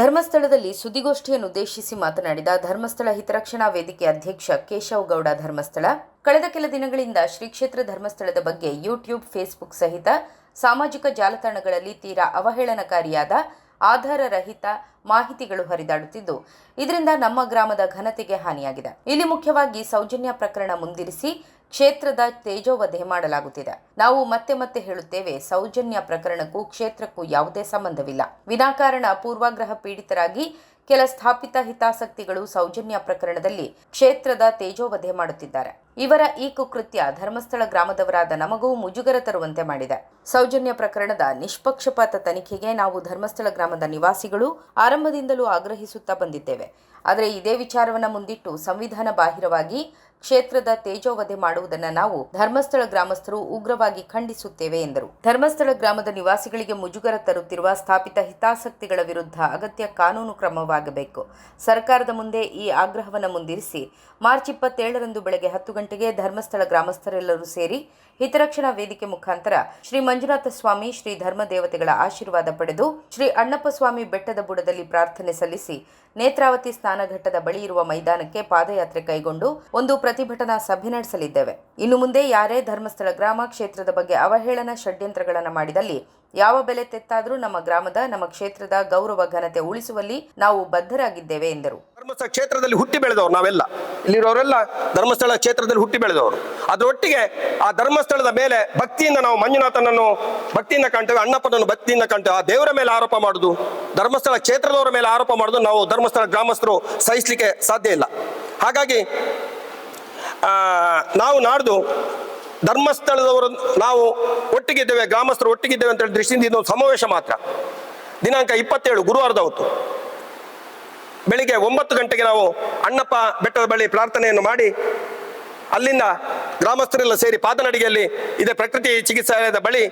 ಧರ್ಮಸ್ಥಳದಲ್ಲಿ ಸುದ್ದಿಗೋಷ್ಠಿಯನ್ನುದ್ದೇಶಿಸಿ ಮಾತನಾಡಿದ ಧರ್ಮಸ್ಥಳ ಹಿತರಕ್ಷಣಾ ವೇದಿಕೆ ಅಧ್ಯಕ್ಷ ಕೇಶವ್ ಗೌಡ ಧರ್ಮಸ್ಥಳ. ಕಳೆದ ಕೆಲ ದಿನಗಳಿಂದ ಶ್ರೀ ಕ್ಷೇತ್ರ ಧರ್ಮಸ್ಥಳದ ಬಗ್ಗೆ ಯೂಟ್ಯೂಬ್, ಫೇಸ್ಬುಕ್ ಸಹಿತ ಸಾಮಾಜಿಕ ಜಾಲತಾಣಗಳಲ್ಲಿ ತೀರಾ ಅವಹೇಳನಕಾರಿಯಾದ, ಆಧಾರರಹಿತ ಮಾಹಿತಿಗಳು ಹರಿದಾಡುತ್ತಿದ್ದು, ಇದರಿಂದ ನಮ್ಮ ಗ್ರಾಮದ ಘನತೆಗೆ ಹಾನಿಯಾಗಿದೆ. ಇಲ್ಲಿ ಮುಖ್ಯವಾಗಿ ಸೌಜನ್ಯ ಪ್ರಕರಣ ಮುಂದಿರಿಸಿ ಕ್ಷೇತ್ರದ ತೇಜೋವಧೆ ಮಾಡಲಾಗುತ್ತಿದೆ. ನಾವು ಮತ್ತೆ ಮತ್ತೆ ಹೇಳುತ್ತೇವೆ, ಸೌಜನ್ಯ ಪ್ರಕರಣಕ್ಕೂ ಕ್ಷೇತ್ರಕ್ಕೂ ಯಾವುದೇ ಸಂಬಂಧವಿಲ್ಲ. ವಿನಾಕಾರಣ ಪೂರ್ವಾಗ್ರಹ ಪೀಡಿತರಾಗಿ ಕೆಲ ಸ್ಥಾಪಿತ ಹಿತಾಸಕ್ತಿಗಳು ಸೌಜನ್ಯ ಪ್ರಕರಣದಲ್ಲಿ ಕ್ಷೇತ್ರದ ತೇಜೋವಧೆ ಮಾಡುತ್ತಿದ್ದಾರೆ. ಇವರ ಈ ಕುಕೃತ್ಯ ಧರ್ಮಸ್ಥಳ ಗ್ರಾಮದವರಾದ ನಮಗೂ ಮುಜುಗರ ತರುವಂತೆ ಮಾಡಿದೆ. ಸೌಜನ್ಯ ಪ್ರಕರಣದ ನಿಷ್ಪಕ್ಷಪಾತ ತನಿಖೆಗೆ ನಾವು ಧರ್ಮಸ್ಥಳ ಗ್ರಾಮದ ನಿವಾಸಿಗಳು ಆರಂಭದಿಂದಲೂ ಆಗ್ರಹಿಸುತ್ತಾ ಬಂದಿದ್ದೇವೆ. ಆದರೆ ಇದೇ ವಿಚಾರವನ್ನು ಮುಂದಿಟ್ಟು ಸಂವಿಧಾನ ಬಾಹಿರವಾಗಿ ಕ್ಷೇತ್ರದ ತೇಜೋವಧೆ ಮಾಡುವುದನ್ನು ನಾವು ಧರ್ಮಸ್ಥಳ ಗ್ರಾಮಸ್ಥರು ಉಗ್ರವಾಗಿ ಖಂಡಿಸುತ್ತೇವೆ ಎಂದರು. ಧರ್ಮಸ್ಥಳ ಗ್ರಾಮದ ನಿವಾಸಿಗಳಿಗೆ ಮುಜುಗರ ತರುತ್ತಿರುವ ಸ್ಥಾಪಿತ ಹಿತಾಸಕ್ತಿಗಳ ವಿರುದ್ಧ ಅಗತ್ಯ ಕಾನೂನು ಕ್ರಮವಾಗಬೇಕು. ಸರ್ಕಾರದ ಮುಂದೆ ಈ ಆಗ್ರಹವನ್ನು ಮುಂದಿರಿಸಿ ಮಾರ್ಚ್ ಇಪ್ಪತ್ತೇಳರಂದು ಬೆಳಗ್ಗೆ ಹತ್ತು ಗಂಟೆಗೆ ಧರ್ಮಸ್ಥಳ ಗ್ರಾಮಸ್ಥರೆಲ್ಲರೂ ಸೇರಿ ಹಿತರಕ್ಷಣಾ ವೇದಿಕೆ ಮುಖಾಂತರ ಶ್ರೀ ಮಂಜುನಾಥ ಸ್ವಾಮಿ, ಶ್ರೀ ಧರ್ಮ ದೇವತೆಗಳ ಆಶೀರ್ವಾದ ಪಡೆದು ಶ್ರೀ ಅಣ್ಣಪ್ಪ ಸ್ವಾಮಿ ಬೆಟ್ಟದ ಬುಡದಲ್ಲಿ ಪ್ರಾರ್ಥನೆ ಸಲ್ಲಿಸಿ ನೇತ್ರಾವತಿ ಸ್ನಾನಘಟ್ಟದ ಬಳಿ ಇರುವ ಮೈದಾನಕ್ಕೆ ಪಾದಯಾತ್ರೆ ಕೈಗೊಂಡು ಒಂದು ಪ್ರತಿಭಟನಾ ಸಭೆ ನಡೆಸಲಿದ್ದೇವೆ. ಇನ್ನು ಮುಂದೆ ಯಾರೇ ಧರ್ಮಸ್ಥಳ ಗ್ರಾಮ ಕ್ಷೇತ್ರದ ಬಗ್ಗೆ ಅವಹೇಳನ ಷಡ್ಯಂತ್ರಗಳನ್ನು ಮಾಡಿದಲ್ಲಿ ಯಾವ ಬೆಲೆ ತೆತ್ತಾದರೂ ನಮ್ಮ ಗ್ರಾಮದ, ನಮ್ಮ ಕ್ಷೇತ್ರದ ಗೌರವ, ಘನತೆ ಉಳಿಸುವಲ್ಲಿ ನಾವು ಬದ್ಧರಾಗಿದ್ದೇವೆ ಎಂದರು. ಧರ್ಮಸ್ಥಳ ಕ್ಷೇತ್ರದಲ್ಲಿ ಹುಟ್ಟಿ ಬೆಳೆದವರು ನಾವೆಲ್ಲ. ಇಲ್ಲಿರೋರೆಲ್ಲ ಧರ್ಮಸ್ಥಳ ಕ್ಷೇತ್ರದಲ್ಲಿ ಹುಟ್ಟಿ ಬೆಳೆದವರು. ಅದರೊಟ್ಟಿಗೆ ಆ ಧರ್ಮಸ್ಥಳದ ಮೇಲೆ ಭಕ್ತಿಯಿಂದ ನಾವು ಮಂಜುನಾಥನನ್ನು, ಭಕ್ತಿಯಿಂದ ಕಾಣ್ತೇವೆ ಅಣ್ಣಪ್ಪನನ್ನು ಭಕ್ತಿಯಿಂದ ಕಾಣ್ತೇವೆ ಆ ದೇವರ ಮೇಲೆ ಆರೋಪ ಮಾಡುದು, ಧರ್ಮಸ್ಥಳ ಕ್ಷೇತ್ರದವರ ಮೇಲೆ ಆರೋಪ ಮಾಡುದು ನಾವು ಧರ್ಮಸ್ಥಳ ಗ್ರಾಮಸ್ಥರು ಸಹಿಸಲಿಕ್ಕೆ ಸಾಧ್ಯ ಇಲ್ಲ. ಹಾಗಾಗಿ ನಾವು ನಾಡ್ದು ಧರ್ಮಸ್ಥಳದವರು ನಾವು ಒಟ್ಟಿಗಿದ್ದೇವೆ, ಗ್ರಾಮಸ್ಥರು ಒಟ್ಟಿಗಿದ್ದೇವೆ ಅಂತ ಹೇಳಿ ದೃಷ್ಟಿಯಿಂದ ಇದೊಂದು ಸಮಾವೇಶ ಮಾತ್ರ. ದಿನಾಂಕ ಇಪ್ಪತ್ತೇಳು, ಗುರುವಾರದ ಹೊತ್ತು. ಬೆಳಿಗ್ಗೆ ಒಂಬತ್ತು ಗಂಟೆಗೆ ನಾವು ಅಣ್ಣಪ್ಪ ಬೆಟ್ಟದ ಬಳಿ ಪ್ರಾರ್ಥನೆಯನ್ನು ಮಾಡಿ, ಅಲ್ಲಿಂದ ಗ್ರಾಮಸ್ಥರೆಲ್ಲ ಸೇರಿ ಪಾದನಡಿಗೆಯಲ್ಲಿ ಇದೇ ಪ್ರಕೃತಿ ಚಿಕಿತ್ಸಾಲಯದ ಬಳಿ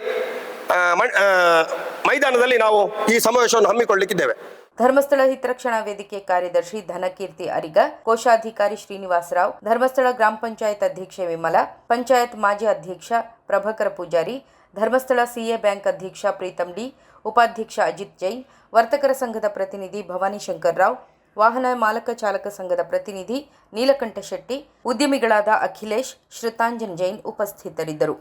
ಮೈದಾನದಲ್ಲಿ ನಾವು ಈ ಸಮಾವೇಶವನ್ನು ಹಮ್ಮಿಕೊಳ್ಳಲಿಕ್ಕಿದ್ದೇವೆ ಧರ್ಮಸ್ಥಳ ಹಿತರಕ್ಷಣಾ ವೇದಿಕೆ ಕಾರ್ಯದರ್ಶಿ ಧನಕೀರ್ತಿ ಅರಿಗ, ಕೋಶಾಧಿಕಾರಿ ಶ್ರೀನಿವಾಸ ರಾವ್ ಧರ್ಮಸ್ಥಳ ಗ್ರಾಮ ಪಂಚಾಯತ್ ಅಧ್ಯಕ್ಷೆ ವಿಮಲಾ, ಪಂಚಾಯತ್ ಮಾಜಿ ಅಧ್ಯಕ್ಷ ಪ್ರಭಾಕರ ಪೂಜಾರಿ, ಧರ್ಮಸ್ಥಳ ಸಿಎ ಬ್ಯಾಂಕ್ ಅಧ್ಯಕ್ಷ ಪ್ರೀತಂ ಡಿ, ಉಪಾಧ್ಯಕ್ಷ ಅಜಿತ್ ಜೈನ್, ವರ್ತಕರ ಸಂಘದ ಪ್ರತಿನಿಧಿ ಭವಾನಿ ಶಂಕರ್ ರಾವ್, ವಾಹನ ಮಾಲಕ ಚಾಲಕ ಸಂಘದ ಪ್ರತಿನಿಧಿ ನೀಲಕಂಠ ಶೆಟ್ಟಿ, ಉದ್ಯಮಿಗಳಾದ ಅಖಿಲೇಶ್, ಶ್ರುತಾಂಜನ್ ಜೈನ್ ಉಪಸ್ಥಿತರಿದ್ದರು.